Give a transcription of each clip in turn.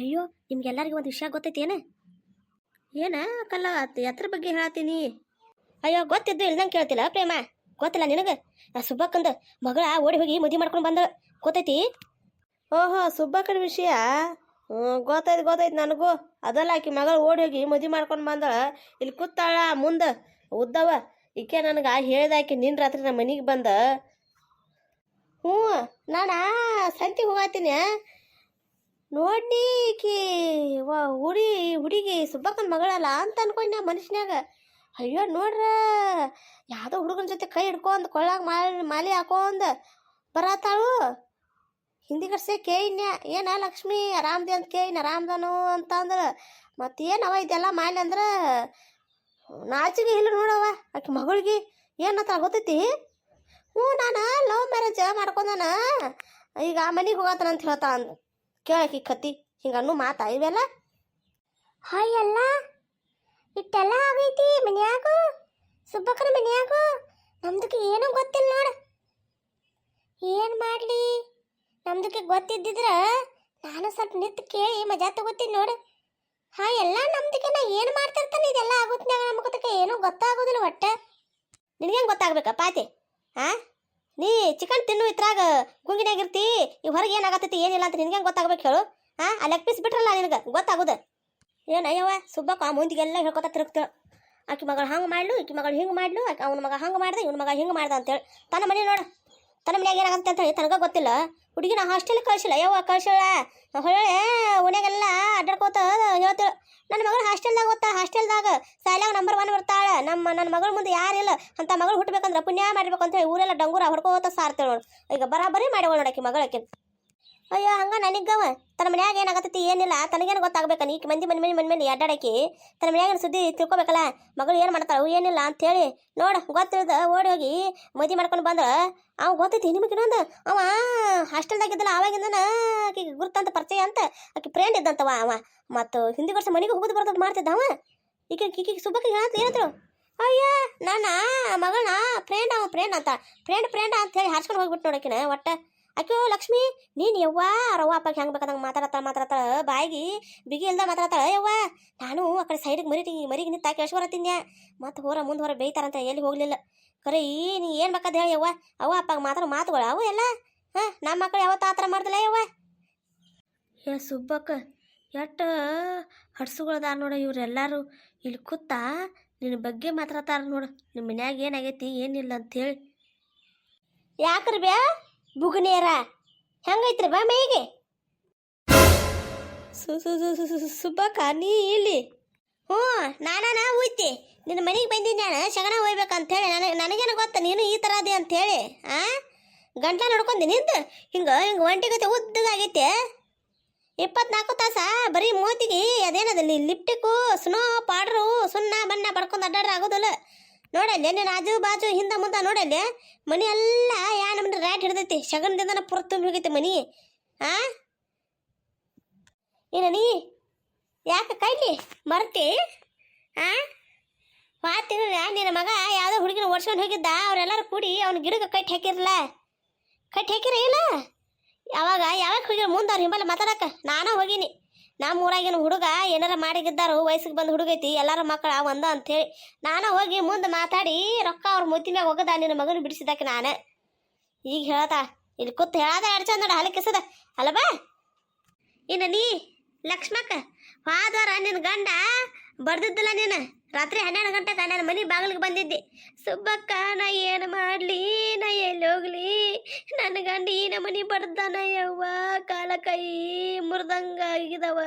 ಅಯ್ಯೋ, ನಿಮ್ಗೆಲ್ಲರಿಗೂ ಒಂದು ವಿಷಯ ಗೊತ್ತೈತಿ ಏನ? ಏನ ಕಲ್ಲ ಎತ್ರ ಬಗ್ಗೆ ಹೇಳತ್ತೀನಿ. ಅಯ್ಯೋ, ಗೊತ್ತಿದ್ದು ಇಲ್ದಂಗೆ ಕೇಳ್ತಿಲ್ಲ, ಪ್ರೇಮ. ಗೊತ್ತಿಲ್ಲ ನಿನಗೆ? ಸುಬ್ಬಕ್ಕಂದ ಮಗಳ ಓಡಿ ಹೋಗಿ ಮದುವೆ ಮಾಡ್ಕೊಂಡು ಬಂದ. ಗೊತ್ತೈತಿ? ಓಹೋ, ಸುಬ್ಬಕ್ಕನ ವಿಷಯ? ಗೊತ್ತಾಯ್ತು ಗೊತ್ತೈತಿ ನನಗೂ. ಅದಲ್ಲ ಆಕಿ ಮಗಳು ಓಡಿ ಹೋಗಿ ಮದುವೆ ಮಾಡ್ಕೊಂಡು ಬಂದಳ ಇಲ್ಲಿ ಕೂತಾಳ, ಮುಂದೆ ಉದ್ದವ. ಈಕೆ ನನಗೆ ಹೇಳ್ದ ಆಕಿ ನಿನ್ನ ರಾತ್ರಿ ನಮ್ಮ ಮನೆಗೆ ಬಂದ. ಹ್ಞೂ ನಾನು ಸಂತಿ ಹೋಗತ್ತೀನಿ ನೋಡಿ ಈಕಿ. ವಾ, ಹುಡಿ, ಹುಡುಗಿ, ಸುಬ್ಬಕ್ಕನ ಮಗಳಲ್ಲ ಅಂತ ಅನ್ಕೊಂಡೆ ನಾ ಮನುಷ್ಯನ್ಯಾಗ ಅಯ್ಯೋ ನೋಡ್ರ, ಯಾವುದೋ ಹುಡುಗನ ಜೊತೆ ಕೈ ಹಿಡ್ಕೊಂಡ್ ಕೊಳ್ಳಾಗ ಮಾಲಿ ಮಾಲಿ ಹಾಕೊಂಡ್ ಬರತ್ತಾಳು. ಹಿಂದಿ ಕಡ್ಸೆ ಕೇಯ್ನ ಏನ ಲಕ್ಷ್ಮಿ, ಆರಾಮ್ದಿ ಅಂತ ಕೇಯ್ನ ಆರಾಮ್ದನು ಅಂತ ಅಂದ್ರೆ. ಅವ ಇದೆಲ್ಲ ಮಾಲಿ ಅಂದ್ರೆ, ನಾಚಿಗೆ ಇಲ್ಲ ನೋಡವ ಆಕೆ ಮಗಳಿಗೆ. ಏನತ್ತ ಗೊತ್ತೈತಿ? ಹ್ಞೂ ನಾನು ಲವ್ ಮ್ಯಾರೇಜ್ ಮಾಡ್ಕೊಂಡಾನ. ಈಗ ಆ ಮನೆಗೆ ಹೋಗತ್ತಾನ ಅಂತ ಹೇಳ್ತಾ ಅಂತ ಕೇಳಕಿ ಕತಿ ಹಿಂಗನ್ನು ಮಾತಾ ಇವೆಲ್ಲ? ಹಾಯ್ ಅಲ್ಲ. ಇಟ್ಟೆಲ್ಲ ಆಗೈತಿ ಮನ್ಯಾಗ? ಸುಬ್ಬಕ್ಕನ ಮನ್ಯಾಗ? ನಮ್ದಕ್ಕೆ ಏನೂ ಗೊತ್ತಿಲ್ಲ ನೋಡ. ಏನು ಮಾಡಲಿ? ನಮ್ದಕ್ಕೆ ಗೊತ್ತಿದ್ದಿದ್ರೆ ನಾನು ಸ್ವಲ್ಪ ನಿಂತು ಕೇಳಿ ಮಜಾ ತಗೋತೀನಿ ನೋಡು. ಹಾ ಎಲ್ಲ ನಮ್ದಕ್ಕೆ ನಾ ಏನು ಮಾಡ್ತಿರ್ತಾನೆ? ಇದೆಲ್ಲ ಆಗುತ್ತೆ ನಮ್ಗೆ ಏನೂ ಗೊತ್ತಾಗೋದಿಲ್ಲ ಒಟ್ಟ. ನಿನಗೇನು ಗೊತ್ತಾಗ್ಬೇಕಾ ಪಾತಿ? ಹಾ ನೀ ಚಿಕನ್ ತಿನ್ನು ಇತ್ರಾಗ ಗುಂಗಿನಾಗಿರ್ತಿ ಈ ಹೊರಗೆ ಏನಾಗತ್ತೈತಿ, ಏನಿಲ್ಲ ಅಂತ ನಿನಗೆ ಗೊತ್ತಾಗಬೇಕು ಹೇಳು? ಹಾ ಆ ಲೆಗ್ ಪೀಸ್ ಬಿಟ್ರಲ್ಲ ನಿನಗೆ, ಗೊತ್ತಾಗುದ? ಏನು ಅಯ್ಯವ ಸುಬ್ಬಕ್ಕ ಆ ಮುಂದಿಗೆಲ್ಲ ಹೇಳ್ಕೊತ ತಿರುಗ್ತಾಳ. ಆಕಿ ಮಗಳು ಹಂಗೆ ಮಾಡ್ಲು, ಈಕಿ ಮಗಳು ಹಿಂಗೆ ಮಾಡ್ಲು, ಆಕೆ ಅವನ ಮಗ ಹಂಗೆ ಮಾಡ್ದೆ, ಇವನ ಮಗ ಹಿಂಗೆ ಮಾಡ್ದೆ ಅಂತೇಳಿ. ತನ್ನ ಮನೆ ನೋಡು. ತನ್ನ ಮನ್ಯಾಗ ಏನಾಗಂತ ಅಂತ ಹೇಳಿ ತನಗ ಗೊತ್ತಿಲ್ಲ. ಹುಡುಗಿನ ಹಾಸ್ಟೆಲ್ ಕಳ್ಸಿಲ್ಲ. ಯಾವ ಕಳ್ಸಿಲ್ಲ. ಹೊಳೆ ಓಣ್ಯಾಗೆಲ್ಲ ಅಡ್ಡಾಡ್ಕೋತ ಹೇಳ್ತಾಳ ನನ್ನ ಮಗಳು ಹಾಸ್ಟೆಲ್ದಾಗ ಗೊತ್ತಾ ಹಾಸ್ಟೆಲ್ದಾಗ ಸಾಲ್ಯಾಗ ನಂಬರ್ ಒನ್ ಬರ್ತಾಳೆ. ನಮ್ಮ, ನನ್ನ ಮಗಳ ಮುಂದೆ ಯಾರಿಲ್ಲ ಅಂತ ಮಗಳು ಹುಟ್ಟಬೇಕಂದ್ರೆ ಪುಣ್ಯ ಮಾಡಿರ್ಬೇಕು ಅಂತ ಹೇಳಿ ಊರೆಲ್ಲ ಡಂಗೂರ ಹೊಡ್ಕೋತ ಸಾರ್ತೇವೆ ನೋಡು. ಈಗ ಬರಾಬರಿ ಮಾಡಿ ನೋಡಕ್ಕೆ ಮಗಳಕ್ಕೆ ಅಯ್ಯೋ, ಹಂಗ ನನಗವ ತನ್ನ ಮನ್ಯಾಗ ಏನಾಗತ್ತೈತಿ ಏನಿಲ್ಲ, ತನಗೇನು ಗೊತ್ತಾಗ್ಬೇಕ ನೀ ಮಂದಿ ಮನೆ ಮನೆ ಮನೆ ಮನೆ ಅಡ್ಡಾಡಕಿ. ತನ್ನ ಮನ್ಯಾಗ ಸುದ್ದಿ ತಿಳ್ಕೊಬೇಕಲ್ಲ, ಮಗಳು ಏನು ಮಾಡ್ತಾಳ ಏನಿಲ್ಲ ಅಂತೇಳಿ. ನೋಡ ಗೊತ್ತಿರೋದು ಓಡಿ ಹೋಗಿ ಮದಿ ಮಾಡ್ಕೊಂಡು ಬಂದ್ರ. ಅವ ಗೊತ್ತೈತಿ ನಿಮಗೆ ಇನ್ನೊಂದು ಅವ ಹಾಸ್ಟೆಲ್ದಾಗ ಇದ್ದಲ್ಲ ಅವಾಗಿಂದನ ಆಕಿಗೆ ಗುರ್ತಂತ ಪರಿಚಯ ಅಂತ, ಆಕಿ ಫ್ರೆಂಡ್ ಇದ್ದಂತವ ಅವ. ಮತ್ತು ಹಿಂದಿ ವರ್ಷ ಮನೆಗೆ ಹೋಗೋದು ಬರ್ತದ ಮಾಡ್ತಿದ್ದ ಅವ. ಈಗ ಈಕಿ ಸುಬ್ಬಕ್ಕೆ ಹೇಳ್ತ ಏನಂದ್ರು ಅಯ್ಯ ನಾನಾ ಮಗಳನ್ನ ಫ್ರೆಂಡ್ ಅವ ಫ್ರೆಂಡ್ ಅಂತ. ಫ್ರೆಂಡ್ ಫ್ರೆಂಡ್ ಅಂತ ಹೇಳಿ ಹಾರ್ಸ್ಕೊಂಡು ಹೋಗ್ಬಿಟ್ಟು ನೋಡಕಿನ ಒಟ್ಟ. ಅಯ್ಯೋ ಲಕ್ಷ್ಮಿ ನೀನು ಯವ್ವ ರವ್ವ ಅಪ್ಪ ಹೆಂಗೆ ಬೇಕಾದಂಗೆ ಮಾತಾಡತ್ತಾಳ ಮಾತಾಡತ್ತಾಳ ಬಾಯಿಗೆ ಬಿಗಿ ಇಲ್ದ ಮಾತಾಡತ್ತಾಳ ಯವ್ವ? ನಾನು ಆ ಕಡೆ ಸೈಡಿಗೆ ಮರಿಟಿ ಮರಿಗೆ ನಿಂತ ಕೇಳಿಸ್ಕೊರತ್ತಿದ್ದೆ ಮತ್ತು ಹೋರ ಮುಂದೆ ಹೊರ ಬೇಯ್ತಾರಂತ ಎಲ್ಲಿ ಹೋಗ್ಲಿಲ್ಲ. ಕರೆ ಈ ನೀ ಏನು ಬೇಕಾದ ಹೇಳಿ ಯವ್ವ? ಅವ ಅಪ್ಪ ಮಾತಾಡೋ ಮಾತುಗಳು ಅವು ಎಲ್ಲ? ಹಾಂ ನಮ್ಮ ಮಕ್ಕಳು ಯಾವತ್ತು ಆ ಥರ ಮಾಡ್ದಿಲ್ಲ ಯವ್ವ? ಏ ಸುಬ್ಬಕ್ಕ ಎಷ್ಟು ಹಡ್ಸುಗಳದಾರ ನೋಡ ಇವರೆಲ್ಲರೂ. ಇಲ್ಲಿ ಕೂತ ನಿನ್ನ ಬಗ್ಗೆ ಮಾತಾಡ್ತಾರ ನೋಡು ನಿಮ್ಮ ಮನ್ಯಾಗ ಏನಾಗೈತಿ ಏನಿಲ್ಲ ಅಂತೇಳಿ ಯಾಕ್ರಿ ಬ್ಯಾ? ಬುಗನೇರ ಹೆಂಗೈತ್ರಿ ಬಾ ಮೈಗೆ? ಸು ಸು ಸು ಸು ಸು ಸುಬ್ಬಕ್ಕ ನೀ ಇಲ್ಲಿ? ಹ್ಞೂ ನಾನಾ ಹೋಯ್ತಿ. ನಿನ್ನ ಮನೆಗೆ ಬಂದಿನಿ ನಾನು ಶಗನ ಹೋಗ್ಬೇಕಂತೇಳಿ ನನಗೆ ನನಗೇನು ಗೊತ್ತ ನೀನು ಈ ಥರ ಅದೇ ಅಂತೇಳಿ ಆ? ಗಂಟ್ಲ ನೋಡ್ಕೊಂಡಿ ನಿಂದು ಹಿಂಗೆ ಹಿಂಗೆ ಒಂಟಿಗತೆ ಉದ್ದದಾಗೈತೆ. ಇಪ್ಪತ್ನಾಲ್ಕು ತಾಸ ಬರೀ ಮೂತಿಗೆ ಅದೇನದಲ್ಲಿ ಲಿಪ್ಟಿಕ್ಕು ಸ್ನೋ ಪೌಡ್ರು ಸುಣ್ಣ ಬಣ್ಣ ಬಡ್ಕೊಂಡು ಅಡ್ಡಾಡ್ರ ಆಗೋದಿಲ್ಲ. ನೋಡಲ್ಲಿ ನೀನು ಆಜು ಬಾಜು ಹಿಂದೆ ಮುಂದೆ ನೋಡಲ್ಲಿ, ಮನಿ ಎಲ್ಲ ಯಾ ನಮ್ದು ರ್ಯಾಟ್ ಹಿಡ್ದೈತಿ ಶಗನದಿಂದನ ಪುರ ತುಂಬಿ ಹೋಗೈತಿ ಮನಿ. ಆ? ಏನ ನೀ? ಯಾಕೆ ಕೈಲಿ ಮರ್ತಿ? ಆ? ಮಾತಿನ ನಿನ್ನ ಮಗ ಯಾವುದೋ ಹುಡುಗಿನ ಓಡ್ಸ್ಕೊಂಡು ಹೋಗಿದ್ದ, ಅವರೆಲ್ಲರೂ ಕೂಡಿ ಅವ್ನ ಗಿಡಕ್ಕೆ ಕಟ್ಟಿ ಹಾಕಿರಲ್ಲ ಕಟ್ಟಿ ಹಾಕಿರ ಇಲ್ಲ ಯಾವಾಗ ಯಾವಾಗ ಹೋಗಿ ಮುಂದೆ ಅವ್ರ ಹಿಂಬಲ್ಲ ಮಾತಾಡಕ ನಾನು ಹೋಗಿನಿ. ನಮ್ಮ ಊರಾಗಿನ ಹುಡುಗ ಏನಾರ ಮಾಡಿಗಿದ್ದಾರು ವಯಸ್ಸಿಗೆ ಬಂದ ಹುಡುಗೈತಿ, ಎಲ್ಲಾರ ಮಕ್ಕಳ ಒಂದ ಅಂತೇಳಿ ನಾನು ಹೋಗಿ ಮುಂದೆ ಮಾತಾಡಿ ರೊಕ್ಕ ಅವ್ರ ಮುತ್ತಿ ಮ್ಯಾಗ ಹೋಗದ, ನಿನ್ನ ಮಗನ ಬಿಡಿಸಿದಾಕೆ ನಾನು. ಈಗ ಹೇಳತಾ ಇಲ್ಲಿ ಕೂತ್ ಹೇಳದ, ಎರಡು ನೋಡ ಹಲಕಿಸದ ಕಿಸದ. ಅಲ್ಲ ಬಾ. ಇನ್ನು ನೀ ಲಕ್ಷ್ಮಕ್ಕ ಹೋದ್ವಾರ ನಿನ್ನ ಗಂಡ ಬರ್ದಿದ್ದಲ್ಲ ನೀನು? ರಾತ್ರಿ ಹನ್ನೆರಡು ಗಂಟೆಗೆ ನನ್ನ ಮನೆ ಬಾಗಿಲಿಗೆ ಬಂದಿದ್ದೆ. ಸುಬ್ಬಕ್ಕ ನಾ ಏನು ಮಾಡಲಿ? ನಾ ಎಲ್ಲಿ ಹೋಗ್ಲಿ? ನನ್ನ ಗಂಡ ಈ ನಮ್ಮನೆ ಬಡ್ದಾನ ಯವ್ವ? ಕಾಲ ಕೈ ಮುರ್ದಂಗ ಆಗಿದವ.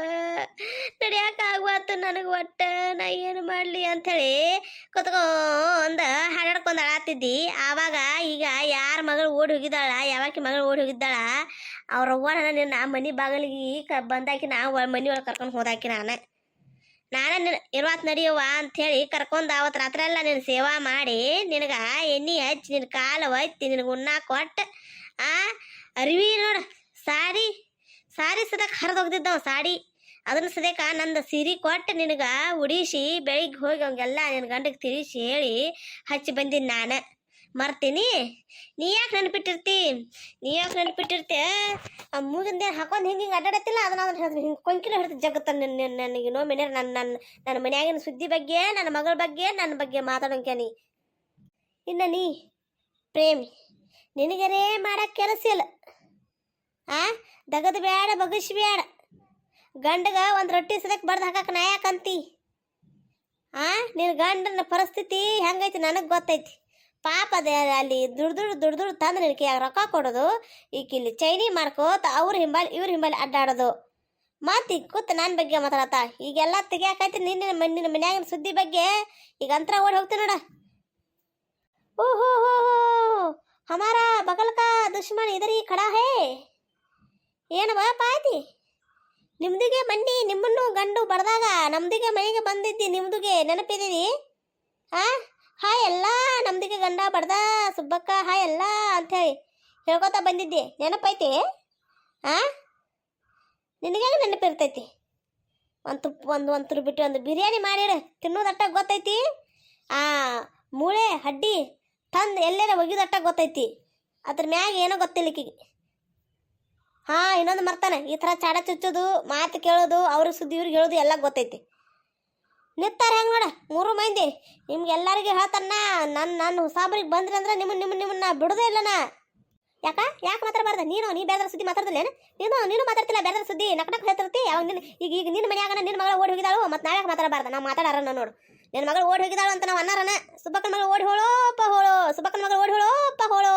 ನಡಿಯಾಕ ಆಗ್ವಾತು ನನಗೆ ಒಟ್ಟ. ನಾ ಏನು ಮಾಡಲಿ ಅಂಥೇಳಿ ಕುತ್ಕೊಂದ ಹಾಡಾಡ್ಕೊಂಡು ಅಳಾತಿದ್ದಿ. ಆವಾಗ ಈಗ ಯಾರ ಮಗಳು ಓಡಿ ಹೋಗಿದ್ದಾಳ? ಯಾವಾಕಿ ಮಗಳು ಓಡಿ ಹೋಗಿದ್ದಾಳ? ಅವ್ರವ್ವ ನಿನ್ನ ಮನೆ ಬಾಗಿಲಿಗೆ ಕ ಬಂದಾಕಿ ನಾ ಮನೆ ಒಳಗೆ ಕರ್ಕೊಂಡು ಹೋದಾಕಿ ನಾನು. ನಾನು ಇರುವತ್ ನಡಿಯವ್ವ ಅಂಥೇಳಿ ಕರ್ಕೊಂಡು ಅವತ್ತು ರಾತ್ರಿ ಎಲ್ಲ ನಿನ್ನ ಸೇವಾ ಮಾಡಿ ನಿನಗೆ ಎಣ್ಣೆ ಹಚ್ಚಿ ನಿನ್ನ ಕಾಲು ಒತ್ತಿ ನಿನಗೆ ಉಣ್ಣ ಕೊಟ್ಟು, ಆ ಅರಿವಿ ನೋಡು, ಸಾರಿ ಸಾರಿ ಸದಕ್ಕೆ ಹರಿದೋಗ್ದಿದ್ದವ ಸಾಡಿ. ಅದನ್ನ ಸದ್ಯಕ ನಂದು ಸೀರೆ ಕೊಟ್ಟು ನಿನಗೆ ಉಡಿಸಿ ಬೆಳಿಗ್ಗೆ ಹೋಗಿ ಅವಂಗೆಲ್ಲ ನಿನ್ನ ಗಂಡಗೆ ತಿಳಿಸಿ ಹೇಳಿ ಹಚ್ಚಿ ಬಂದಿನಿ ನಾನು. ಮರ್ತೀನಿ. ನೀ ಯಾಕೆ ನೆನ್ಪಿಟ್ಟಿರ್ತಿ? ನೀ ಯಾಕೆ ನೆನ್ಪಿಟ್ಟಿರ್ತಿ? ಆ ಮೂಗಿಂದ ಹಾಕೊಂಡು ಹಿಂಗೆ ಹಿಂಗೆ ಅಡ್ಡಾಡತ್ತಿಲ್ಲ, ಅದನ್ನ ಅದನ್ನ ಹೇಳ್ತೀನಿ ಹಿಂಗೆ ಕೊಂಕಿನ ಹಿಡಿದು ಜಗತ್ತ ನನಗೆ ನೋ ಮನೆ ನನ್ನ ನನ್ನ ನನ್ನ ಮನ್ಯಾಗಿನ ಸುದ್ದಿ ಬಗ್ಗೆ ನನ್ನ ಮಗಳ ಬಗ್ಗೆ ನನ್ನ ಬಗ್ಗೆ ಮಾತಾಡೋಂಕ್ಯಾನಿ ಇನ್ನು ನೀ, ಪ್ರೇಮಿ, ನಿನಗರೇ ಮಾಡಕ್ಕೆ ಕೆಲಸ ಇಲ್ಲ. ಆ? ದಗದ ಬೇಡ ಬಗಸ್ ಬೇಡ ಗಂಡಗ ಒಂದು ರೊಟ್ಟಿ ಸದಕ್ಕೆ ಬಡ್ದು ಹಾಕಕ್ಕೆ ನಾ ಯಾಕಂತಿ ಆ? ನಿನ್ನ ಗಂಡನ ಪರಿಸ್ಥಿತಿ ಹೆಂಗೈತಿ ನನಗೆ ಗೊತ್ತೈತಿ. ಪಾಪ ಅದೇ ಅಲ್ಲಿ ದುಡ್ಡು ದುಡ್ಡು ದುಡ್ಡು ತಂದು ರೊಕ್ಕ ಕೊಡೋದು? ಈಗ ಇಲ್ಲಿ ಚೈನಿ ಮಾಡ್ಕೋತ ಅವ್ರ ಹಿಂಬಾಲಿ ಇವ್ರ ಹಿಂಬಾಲಿ ಅಡ್ಡಾಡೋದು. ಮತ್ತೆ ಕೂತ್ ನನ್ನ ಬಗ್ಗೆ ಮಾತಾಡತ್ತ? ಈಗೆಲ್ಲ ತೆಗಿಯಾಕೈತಿ ನಿನ್ನ ಮಣ್ಣಿನ ಮನ್ಯಾಗಿನ ಸುದ್ದಿ ಬಗ್ಗೆ. ಈಗ ಅಂತರ ಓಡಿ ಹೋಗ್ತೀನಿ ನೋಡ. ಓಹೋ, ಹೋ ಹಮಾರ ಬಗಲ್ಕ ದುಶ್ಮನ್ ಇದರಿ ಖಡಾ ಹೇ ಏನವ ಬಾಯ್ತಿ ನಿಮ್ದಿಗೆ ಮಂಡಿ ನಿಮ್ಮನ್ನು ಗಂಡು ಬಡ್ದಾಗ ನಮ್ದಿಗೆ ಮನೆಗೆ ಬಂದಿದ್ದಿ ನಿಮ್ದುಗೆ ನೆನಪಿದೀನಿ ಹಾ ಹಾಯ್ ಎಲ್ಲ, ನಮ್ದಿಗೆ ಗಂಡ ಬಡ್ದ ಸುಬ್ಬಕ್ಕ, ಹಾಯ್ ಎಲ್ಲ ಅಂಥೇಳಿ ಹೇಳ್ಕೊತಾ ಬಂದಿದ್ದೆ. ನೆನಪೈತಿ? ಆ? ನಿನಗೆ ನೆನಪಿರ್ತೈತಿ? ಒಂದು ತುಪ್ಪ, ಒಂದು ಒಂದು ತುರು ಬಿಟ್ಟು ಒಂದು ಬಿರಿಯಾನಿ ಮಾಡಿಡು, ತಿನ್ನೋದಟ್ಟ ಗೊತ್ತೈತಿ? ಆ, ಮೂಳೆ, ಹಡ್ಡಿ ತಂದು ಎಲ್ಲೆಲ್ಲ ಒಗಿದಟ್ಟ ಗೊತ್ತೈತಿ? ಅದ್ರ ಮ್ಯಾಗ ಏನೋ ಗೊತ್ತಿಲ್ಲ ಈಕಿಗೆ. ಹಾ, ಇನ್ನೊಂದು ಮರ್ತಾನೆ. ಈ ಥರ ಚಾಡ ಚುಚ್ಚೋದು, ಮಾತು ಕೇಳೋದು ಅವ್ರಿಗೆ ಸುದ್ದಿ, ಇವ್ರಿಗೆ ಹೇಳೋದು ಎಲ್ಲ ಗೊತ್ತೈತಿ. ನಿತ್ತಾರ ಹೆಂಗೆ ನೋಡ? ಮೂರು ಮಂದಿ. ನಿಮ್ಗೆ ಎಲ್ಲರಿಗೂ ಹೇಳ್ತಾನ ನನ್ನ ನನ್ನ ಹೊಸಾಬ್ರಿಗೆ ಬಂದ್ರಿ ಅಂದ್ರೆ ನಿಮ್ಮ ನಿಮ್ಮ ನಿಮ್ಮನ್ನ ಬಿಡೋದೇ ಇಲ್ಲನ ಯಾಕ? ಯಾಕೆ ಮಾತಾಡಬಾರ್ದ? ನೀನು, ನೀ ಬೇರೆ ಸುದ್ದಿ ಮಾತಾಡ್ದಿಲ್ಲ ನೀನು ನೀನು ಮಾತಾಡ್ತಿಲ್ಲ ಬೇರೆ ಸುದ್ದಿ, ನಕ್ ನಕ್ ಹೇಳ್ತಿರ್ತಿ. ಅವಾಗ ನಿನ್ನ ಈಗ ಈಗ ನಿನ್ನ ಮನೆಯಾಗ ನಿನ್ನ ಮಗಳು ಓಡಿ ಹೋಗಿದಾಳು, ಮತ್ತೆ ನಾಳೆ ಮಾತಾಡಬಾರ್ದು? ನಾವು ಮಾತಾಡಾರನ ನೋಡು. ನಿನ್ನ ಮಗಳು ಓಡಿ ಹೋಗಿದಾಳು ಅಂತ ನಾವು ಅನ್ನಾರನ? ಸುಬ್ಬಕ್ಕನ ಮಗಳು ಓಡಿ ಹೋಳೋ, ಪ ಹೋಳು? ಸುಬ್ಬಕ್ಕನ ಮಗಳು ಓಡಿ ಹೋಳೋ, ಪ ಹೋಳು?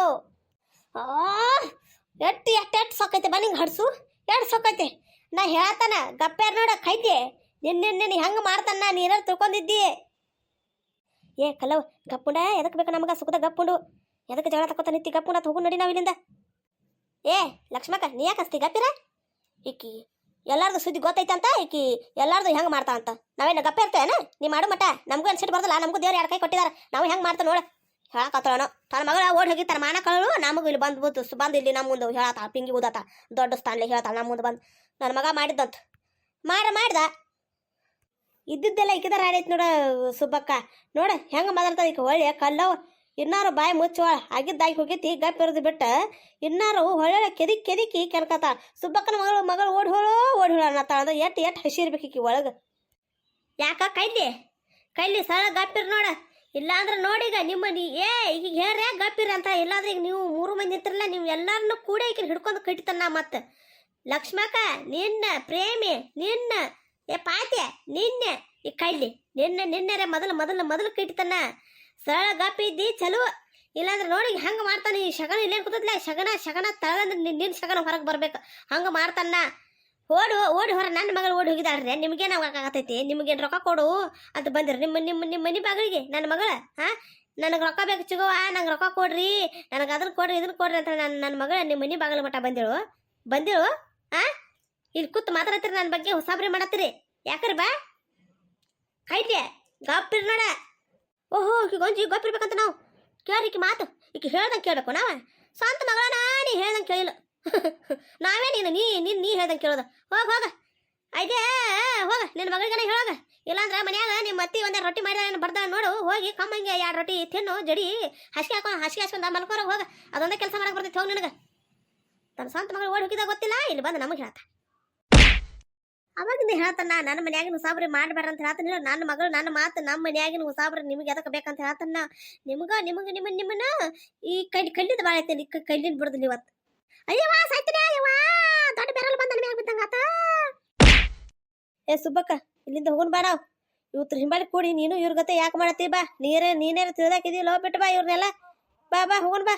ಎಟ್ಟು ಎಟ್ಟು ಎಟ್ಟು ಸೊಕ್ಕೈತೆ ಬನ್ನಿ ಹಡ್ಸು. ಎಟ್ಟು ಸೊಕ್ಕೈತೆ? ನಾ ಹೇಳ್ತಾನ ಗಪ್ಪೇರ್ ನೋಡ ಖೈತೆ ನಿನ್ನೆ ಹೆಂಗೆ ಮಾಡ್ತಾನ ನೀನಾರು ತಿಳ್ಕೊಂಡಿದ್ದಿ? ಏ ಕಲವ್ ಗಪ್ಪುಂಡ ಎದಕ್ಕೆ ಬೇಕು ನಮಗೆ ಸುಖದ ಗಪ್ಪುಂಡು? ಎದಕ್ಕೆ ಜಗಳ ತಕೋತ ನಿತ್ತಿ ಗಪ್ಪುಂಡ ಹೋಗು ನಡಿ ನಾವು ಇಲ್ಲಿಂದ. ಏ ಲಕ್ಷ್ಮಕ್ಕ, ನೀ ಯಾಕೆ ಹಸ್ತಿ ಗಪ್ಪಿರ? ಇಕ್ಕಿ ಎಲ್ಲಾರ್ದು ಸುದ್ದಿ ಗೊತ್ತೈತೆ ಅಂತ ಇಕ್ಕಿ ಎಲ್ಲಾರ್ದು ಹೆಂಗೆ ಮಾಡ್ತಾ ಅಂತ. ನಾವೇನು ಗಪ್ಪ ಇರ್ತೇನೆ ನೀ ಮಾಡು ಮಟ್ಟ ನಮಗೂ ಅನ್ಸಿಟ್ಟು ಬರೋದಿಲ್ಲ ನಮಗೂ ದೇವ್ರು ಎರಡು ಕೈ ಕೊಟ್ಟಿದಾರ, ನಾವು ಹೆಂಗೆ ಮಾಡ್ತಾ ನೋಡ. ಹೇಳಕತ್ತಳನೋ. ತನ್ನ ಮಗಳ ಓಡಿ ತನ್ನ ಮಾನ ಕಳಳು ನಮಗೂ ಇಲ್ಲಿ ಬಂದು ಬಂದು ಬಂದು ಇಲ್ಲಿ ನಮ್ಮ ಮುಂದೆ ಹೇಳತ್ತ ಪಿಂಗಿ ಊದತ್ತ ದೊಡ್ಡ ಸ್ಥಾನಲಿ ಹೇಳ್ತಾಳೆ, ನಮ್ಮ ಮುಂದೆ ಬಂದು. ನನ್ನ ಮಗ ಮಾಡಿದ್ದಂತ. ಮಾಡ, ಮಾಡ್ದ. ಇದ್ದಿದ್ದೆಲ್ಲ ಇಕ್ಕಿದಾರ ಆಡೈತಿ ನೋಡ ಸುಬ್ಬಕ್ಕ. ನೋಡ, ಹೆಂಗೆ ಮಾತಾಡ್ತದ ಈಗ ಒಳ್ಳೆ ಕಲ್ಲವ್, ಇನ್ನಾರು ಬಾಯಿ ಮುಚ್ಚೋಳ ಆಗಿದ್ದಾಗಿ ಹೋಗೈತಿ, ಗಪ್ ಇರೋದು ಬಿಟ್ಟ. ಇನ್ನಾರು ಹೊಳ್ಳೆ ಕೆದಿಕ್ ಕೆದಿಕಿ ಕೆಲ್ಕತ್ತ ಸುಬ್ಬಕ್ಕನ ಮಗಳು ಮಗಳು ಓಡಿ ಹೋಳೋ, ಓಡಿ ಹೋಳ ಅನ್ನತ್ತಾಳ. ಅಂದ್ರೆ ಎಟ್ಟು ಎಟ್ಟು ಹಸಿ ಒಳಗೆ. ಯಾಕ, ಕೈಲಿ? ಕೈಲಿ ಸರಳ ಗಪ್ಪಿರ್ ನೋಡ. ಇಲ್ಲಾಂದ್ರೆ ನೋಡಿಗ ನಿಮ್ಮ ನೀ ಏ ಈಗ ಹೇಳ್ರೆ ಗಪ್ಪಿರ ಅಂತ. ಇಲ್ಲಾಂದ್ರೆ ಈಗ ನೀವು ಮೂರು ಮಂದಿ ನಿಂತಿರಲ್ಲ, ನೀವು ಎಲ್ಲರನ್ನೂ ಕೂಡ ಈಗ ಹಿಡ್ಕೊಂಡು ಕಟ್ಟಿತನ ಮತ್ತೆ. ಲಕ್ಷ್ಮಕ್ಕ, ನಿನ್ನ ಪ್ರೇಮಿ, ನಿನ್ನ ಏ, ಪಾತ್ಯ, ನಿನ್ನೆ, ಈ ಕಳ್ಳಿ, ನಿನ್ನೆ, ನಿನ್ನೆರೆ ಮೊದಲು ಮೊದಲು ಮೊದಲು ಕಿಟ್ತನ. ಸರಳ ಗಪ್ಪಿ ಇದ್ದಿ, ಚಲೋ. ಇಲ್ಲಾಂದ್ರೆ ನೋಡಿ, ಹಂಗೆ ಮಾಡ್ತಾನೆ ಈ ಶಗನ ಇಲ್ಲೇನು ಕೂತದ್ಲ? ಶಗನ ಶಗನ ತಳಂದ್ರೆ ನಿನ್ನ ಶಗನ ಹೊರಗೆ ಬರ್ಬೇಕು. ಹಂಗೆ ಮಾಡ್ತಾನ. ಓಡು, ಓಡಿ ಹೊರ ನನ್ನ ಮಗಳು ಓಡಿ ಹೋಗಿದಾಳ್ರಿ ನಿಮ್ಗೇನು ಆಗತೈತಿ ನಿಮ್ಗೇನು ರೊಕ್ಕ ಕೊಡು ಅಂತ ಬಂದಿರಿ. ನಿಮ್ಮ ನಿಮ್ಮ ನಿಮ್ಮ ಮನೆ ಬಾಗಿಲಿಗೆ, ನನ್ನ ಮಗಳ, ಹಾ? ನನಗೆ ರೊಕ್ಕ ಬೇಕು ಚಿಗವ್ವ, ನಂಗೆ ರೊಕ್ಕ ಕೊಡ್ರಿ. ನನಗೆ ಅದನ್ನ ಕೊಡ್ರಿ ಇದನ್ನ ಕೊಡ್ರಿ ಅಂತ ನನ್ನ ನನ್ನ ಮಗಳ ನಿಮ್ಮ ಮನೆ ಬಾಗಿಲು ಮಟ್ಟ ಬಂದಿಳು. ಬಂದಿಳು ಆ ಇಲ್ಲಿ ಕೂತ್ ಮಾತಾಡತ್ತೀರಿ ನನ್ನ ಬಗ್ಗೆ ಹೊಸಾಬ್ರಿ ಮಾಡತ್ತೀರಿ. ಯಾಕ್ರಿ ಬಾ? ಐತೆ ಗಪ್ಪಿರ್ ನೋಡ. ಓಹೋ, ಈಕಿ ಗೊಂಜಿ ಗೊಪ್ಪಿರ್ಬೇಕಂತ ನಾವು. ಕೇಳಿಕೆ ಮಾತು. ಈಕಿ ಹೇಳ್ದಂಗೆ ಕೇಳಬೇಕು ನಾವ. ಸ್ವಂತ ಮಗಳ ನೀ ಹೇಳ್ದಂಗೆ ಕೇಳಿಲ್ಲ. ನಾವೇ ನೀನು, ನೀ ನೀನು, ನೀ ಹೇಳ್ದಂಗೆ ಕೇಳೋದು. ಹೋಗ ಹೋಗ. ಐದೇ ಹೋಗ. ನಿನ್ನ ಮಗಳಿಗನ ಹೇಳೋಗ. ಇಲ್ಲಾಂದ್ರೆ ಮನ್ಯಾಗ ನಿಮ್ಮ ಅತ್ತಿ ಒಂದೇ ರೊಟ್ಟಿ ಮಾಡಿದ ಬರ್ದ ನೋಡು. ಹೋಗಿ ಕಮ್ಮಂಗೆ ಎರಡು ರೊಟ್ಟಿ ತಿನ್ನು, ಜಡಿ ಹಸಿಗೆ ಹಾಕೊಂಡು ಹಸಿಗೆ ಹಾಸ್ಕೊಂಡ ಮಲ್ಕೋರ ಹೋಗ. ಅದೊಂದೇ ಕೆಲಸ ಮಾಡಕ್ಕೆ ಬರ್ತೈತೆ ಹೋಗಿ ನಿನಗೆ. ತನ್ನ ಸ್ವಂತ ಮಗಳು ಓಡಿ ಹೋಗಿದಾಗ ಗೊತ್ತಿಲ್ಲ? ಇಲ್ಲಿ ಬಂದು ನಮಗೆ ಹೇಳ್ತಾ ಅವಾಗಿಂದ ಹೇಳ್ತಾನ, ನನ್ನ ಮನ್ಯಾಗಿನ ಉಸಾಬ್ರಿ ಮಾಡ್ಬೇಡ ಅಂತ ಹೇಳ್ತಾನೆ. ನನ್ನ ಮಗಳು ನನ್ನ ಮಾತು ನಮ್ಮ ಮನ್ಯಾಗಿನ ಉಸಾಬ್ರಿ ನಿಮಗೆ ಎದಕ್ಕೆ ಬೇಕಂತ ಹೇಳ್ತಾನ. ನಿಮ್ಗ, ನಿಮಗೆ, ನಿಮ್ಮ, ನಿಮ್ಮನ್ನ ಈ ಕೈ ಕಲ್ಲಿದ ಭಾಳ ಐತೆ, ಈ ಕಲ್ಲಿನ ಬಿಡದಿಲ್ಲ ಇವತ್ತು. ಅಯ್ಯವ್ವ ಸಾಯ್ತೀನಿ ಅಯ್ಯವ್ವ, ದೊಡ್ಡ ಬೆರಳು ಬಂದ ಮ್ಯಾಗ ಬಿದ್ದಂಗ ಆತ. ಏ, ಸುಬ್ಬಕ್ಕ, ಇಲ್ಲಿಂದ ಹೋಗೋಣ ನಾವು. ಇವತ್ತು ಹಿಂಬಾಲಿ ಕೂಡಿ ನೀನು ಇವ್ರ ಗತೆ ಯಾಕೆ ಮಾಡತ್ತಿ ಬಾ? ನೀರೇ, ನೀನೇನು ತಿಳಿದಾಕಿದೀಲೋ ಬಿಟ್ಟು ಬಾ ಇವ್ರನ್ನೆಲ್ಲ ಬಾ ಬಾ ಹೋಗೋಣ ಬಾ.